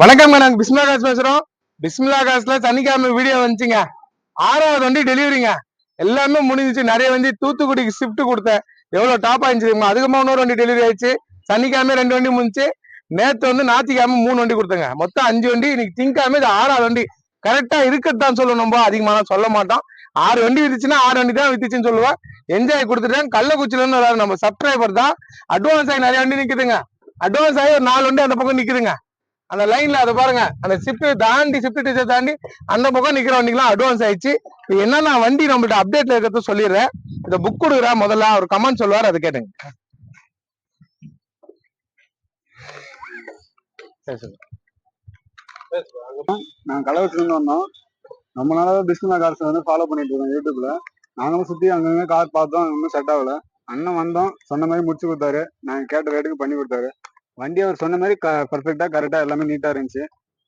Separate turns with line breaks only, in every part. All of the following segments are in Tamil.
வணக்கம் நாங்க பிஸ்மிலா காசு பேசுறோம். பிஸ்மிலா காசுல சனிக்கிழமை வீடியோ வந்துச்சுங்க. ஆறாவது வண்டி டெலிவரிங்க எல்லாமே முடிஞ்சிச்சு. நிறைய வண்டி தூத்துக்குடிக்கு ஷிஃப்ட் கொடுத்தேன். எவ்வளவு டாப் ஆயிடுச்சு அதுக்கப்புறமா இன்னொரு வண்டி டெலிவரி ஆயிடுச்சு. சனிக்கிழமை ரெண்டு வண்டி முடிஞ்சு நேற்று வந்து ஞாயிற்றுக்கிழமை மூணு வண்டி கொடுத்தேங்க. மொத்தம் அஞ்சு வண்டி. இன்னைக்கு திங்கிழமை இது ஆறாவது வண்டி. கரெக்டா இருக்கத்தான் சொல்லணும் நம்ம. அதிகமாக சொல்ல மாட்டோம். ஆறு வண்டி வித்துச்சுன்னா ஆறு வண்டி தான் வித்துச்சுன்னு சொல்லுவேன். என்ஜாய் கொடுத்துட்டேன். கள்ளக்குச்சில இருந்து நம்ம. சப்ஸ்கிரைபர் தான். அட்வான்ஸ் ஆகி நிறைய வண்டி நிக்குதுங்க. அட்வான்ஸ் ஆகி ஒரு நாலு வண்டி அந்த பக்கம் நிக்குதுங்க. அந்த லைன்ல அதை பாருங்க. அந்த ஷிஃப்ட் தாண்டி ஷிஃப்ட் டீச்சர் தாண்டி அந்த பக்கம் நிக்கிற வண்டிக்கெல்லாம் அட்வான்ஸ் ஆயிடுச்சு. இது என்னன்னா வண்டி நம்மள்ட்ட அப்டேட்ல இருக்கிறத சொல்லிடுறேன். இதை புக் கொடுக்குறா முதல்ல அவர் கமெண்ட் சொல்லுவார் அதை கேட்டுங்க. சரி சரி.
நாங்கள் கள்ளக்குறிச்சிலேருந்து வந்தோம். ரொம்ப நாளாக பிஸ்மிலா கார்ஸ் வந்து ஃபாலோ பண்ணிட்டு இருக்கோம் யூடியூப்ல நாங்களும் சுற்றி அங்கங்க கார் பார்த்தோம் ஒன்றும் செட் ஆகல. அண்ணன் வந்தோம் சொன்ன மாதிரி முடிச்சு கொடுத்தாரு. நாங்கள் கேட்ட ரேட்டுக்கு பண்ணி கொடுத்தாரு. வண்டி அவர் சொன்ன மாதிரி க பர்ஃபெக்டாக கரெக்டாக எல்லாமே நீட்டாக இருந்துச்சு.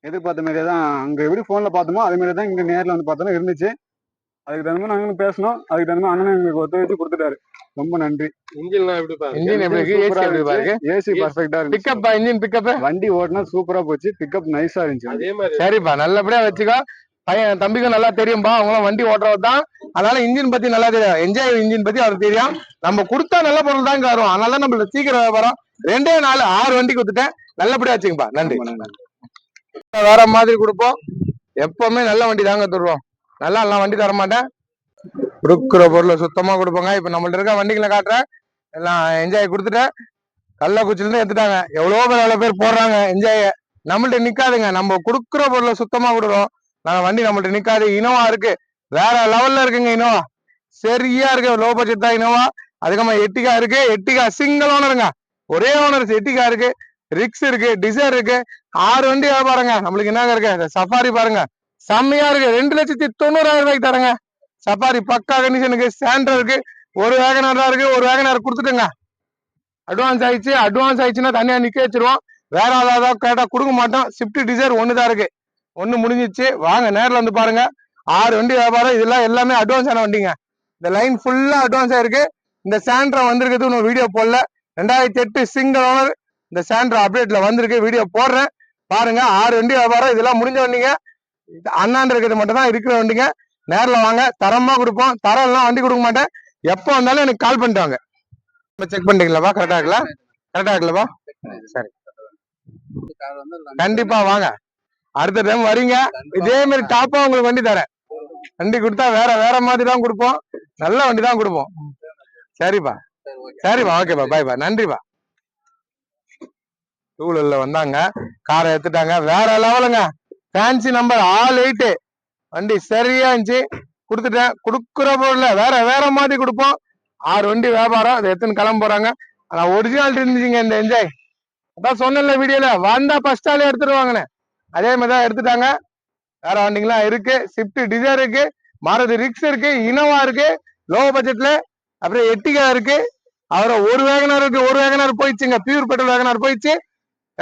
எதிர்பார்த்த மாதிரியே தான் அங்கே எப்படி ஃபோனில் பார்த்தோமோ அதே மாதிரி தான் இங்கே நேரில் வந்து பார்த்தோன்னா இருந்துச்சு. அதுக்கு தகுந்த மாதிரி நாங்களும் பேசணும் அதுக்கு தகுந்த மாதிரி அண்ணன் எங்களுக்கு ஒத்துழைச்சு கொடுத்துட்டாரு. ரொம்ப நன்றி.
இன்ஜின்லாம் எப்படி பாருங்க?
இன்ஜின் எப்படி இருக்கு? ஏசி எப்படி பாருங்க?
ஏசி பர்ஃபெக்டாக இருந்துச்சு.
பிக்கப் இன்ஜின் பிக்கப்
வண்டி ஓட்டினா சூப்பராக போச்சு. பிக்கப் நைஸாக இருந்துச்சு.
அதே மாதிரி
சரிப்பா நல்லபடியா வச்சுக்கோ. பையன் தம்பிக்கும் நல்லா தெரியும்பா. அவங்களும் வண்டி ஓட்டுறது தான் அதனால இன்ஜின் பத்தி நல்லா தெரியும் என்ஜாய் இன்ஜின் பத்தி அவருக்கு தெரியும். நம்ம கொடுத்தா நல்ல பொருள் தான் இங்க வரும். அதனால நம்மள சீக்கிரம் வியாபாரம் ரெண்டே நாலு ஆறு வண்டி கொடுத்துட்டேன். நல்லபடியா வச்சுங்கப்பா நன்றி. வேற மாதிரி கொடுப்போம். எப்பவுமே நல்ல வண்டி தாங்க தருவோம். நல்லா எல்லாம் வண்டி தர மாட்டேன். கொடுக்குற பொருளை சுத்தமா கொடுப்போங்க. இப்ப நம்மள்ட்ட இருக்க வண்டிகளை காட்டுறேன் எல்லாம் என்ஜாய் கொடுத்துட்டேன் கள்ளக்குச்சில இருந்து எடுத்துட்டாங்க. எவ்வளவு பேர் எவ்வளவு பேர் போடுறாங்க என்ஜாய். நம்மள்ட்ட நிக்காதுங்க. நம்ம கொடுக்குற பொருளை சுத்தமா கொடுக்குறோம். நாங்க வண்டி நம்மள்ட்ட நிக்காது. இனோவா இருக்கு. வேற லெவல்ல இருக்குங்க இனோவா. சரியா இருக்கு. லோ பட்ஜெட் தான் இனோவா. அதுக்கப்புறமா எட்டிகா இருக்கு. எட்டிகா சிங்கிள் ஓனருங்க ஒரே ஓனர் எட்டிகா இருக்கு. ரிக்ஸ் இருக்கு. டிசைர் இருக்கு. ஆறு வண்டி பாருங்க நம்மளுக்கு என்னங்க இருக்கு? இந்த சஃபாரி பாருங்க. செம்மையா இருக்கு. ரெண்டு லட்சத்தி தொண்ணூறாயிரம் ரூபாய்க்கு தரங்க. சஃபாரி பக்கா கண்டிஷனுக்கு ஸ்டாண்டர் இருக்கு. ஒரு வேகனார் தான் இருக்கு. ஒரு வேகனார் கொடுத்துட்டுங்க. அட்வான்ஸ் ஆயிடுச்சு. அட்வான்ஸ் ஆயிடுச்சுன்னா தனியா நிக்க வச்சிருவோம். வேற ஏதாவது கேட்டா கொடுக்க மாட்டோம். ஸ்விஃப்ட் டிசைர் ஒன்று தான் இருக்கு. ஒண்ணு முடிஞ்சிச்சு. வாங்க நேரில் வந்து பாருங்க. ஆறு வண்டி வியாபாரம் இதெல்லாம் எல்லாமே அட்வான்ஸ் ஆன வண்டிங்க. இந்த லைன் ஃபுல்லா அட்வான்ஸ் ஆயிருக்கு. இந்த சாண்ட்ரா வந்திருக்கிறது இன்னும் வீடியோ போடல. ரெண்டாயிரத்தி எட்டு சிங்கிள் ஓனர் இந்த சாண்ட்ரா அப்டேட்ல வந்திருக்கு வீடியோ போடுறேன். பாருங்க ஆறு வண்டி வியாபாரம் இதெல்லாம் முடிஞ்ச வண்டிங்க. இது அண்ணாண்டு இருக்கிறது மட்டும் தான் இருக்கிற வண்டிங்க. நேரில் வாங்க தரமா கொடுப்போம். தரம் எல்லாம் வண்டி கொடுக்க மாட்டேன். எப்போ வந்தாலும் எனக்கு கால் பண்ணிட்டு வாங்க. செக் பண்ணிட்டீங்களாப்பா? கரெக்டா இருக்கலாம் கரெக்டா இருக்கலப்பா சரி. கண்டிப்பா வாங்க. அடுத்த டைம் வரீங்க. இதே மாதிரி டாப்பா உங்களுக்கு வண்டி தரேன். வண்டி கொடுத்தா வேற வேற மாதிரி தான் கொடுப்போம். நல்ல வண்டி தான் கொடுப்போம். சரிப்பா. சரிப்பா ஓகேப்பா. பாய்ப்பா நன்றிப்பா. டூலர்ல வந்தாங்க. காரை எடுத்துட்டாங்க. வேற லெவலுங்க ஃபேன்சி நம்பர் ஆல் எயிட்டு வண்டி சரியா இருந்துச்சு. கொடுத்துட்டேன். கொடுக்குற பொருள்ல வேற வேற மாதிரி கொடுப்போம். ஆறு வண்டி வியாபாரம். அதை எடுத்துன்னு கிளம்ப போறாங்க. ஆனா ஒரிஜினாலிட்டி இருந்துச்சுங்க இந்த என்ஜாய் அதான் சொன்னேன்ல வீடியோல வந்தா ஃபர்ஸ்ட் ஆளே எடுத்துருவாங்கன்னு அதே மாதிரி தான் எடுத்துட்டாங்க. வேற வண்டிங்களாம் இருக்கு. ஸ்விஃப்ட் டிசைர் இருக்கு. மாருதி ரிக்ஸ் இருக்கு. இனோவா இருக்கு. லோ பட்ஜெட்ல அப்புறம் எட்டிகா இருக்கு. அப்புறம் ஒரு வேகனார் இருக்கு ஒரு வேகனார் போயிடுச்சுங்க. பியூர் பெட்ரோல் வேகனார் போயிடுச்சு.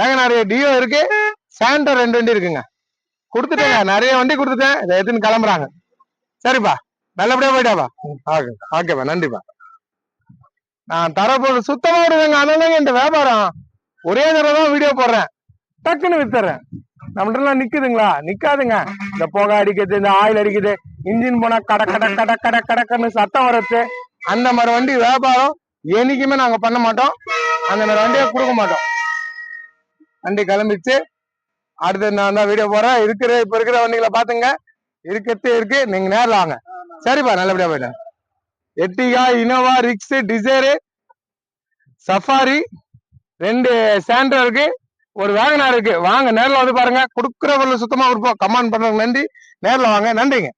வேகனார் டியோ இருக்கு. சாண்டர் ரெண்டு வண்டி இருக்குங்க. கொடுத்துட்டேங்க. நிறைய வண்டி கொடுத்துட்டேன். இதை எடுத்துன்னு கிளம்புறாங்க. சரிப்பா. நல்லபடியா போயிட்டாப்பா. ஓகே. ஓகேப்பா. நன்றிப்பா. நான் தரப்போது சுத்தமா விடுவேங்க. அதனால இந்த வியாபாரம். ஒரே தடவை தான் வீடியோ போடுறேன். டக்குன்னு வித்துறேன். நம்மள்ட்ட எல்லாம் நிக்குதுங்களா? நிக்காதுங்க. இந்த புகை அடிக்கிறது இந்த ஆயில் அடிக்குது. இன்ஜின் போனா கட கட கட கட கடக்கன்னு சத்தம் வர்றது அந்த மாதிரி வண்டி வியாபாரம் என்னைக்குமே நாங்க பண்ண மாட்டோம். அந்த மாதிரி வண்டியை கொடுக்க மாட்டோம். வண்டி கிளம்பிச்சு அடுத்து நான் தான் வீடியோ போறேன். இருக்கிற இப்ப இருக்கிற வண்டிகளை பாத்துங்க இருக்கிறது இருக்கு. நீங்க நேரில் வாங்க. சரிப்பா நல்லபடியா போயிட்டேன் Ertiga Innova Ritz Dzire Safari ரெண்டு சாண்ட்ரோ இருக்கு. ஒரு வேகனார் இருக்கு. வாங்க நேர்ல வந்து பாருங்க. கொடுக்குறவர்கள் சுத்தமாக சுத்தமா கொடுப்போம் கமெண்ட் பண்ணுறவங்க நன்றி. நேர்ல வாங்க. நன்றிங்க.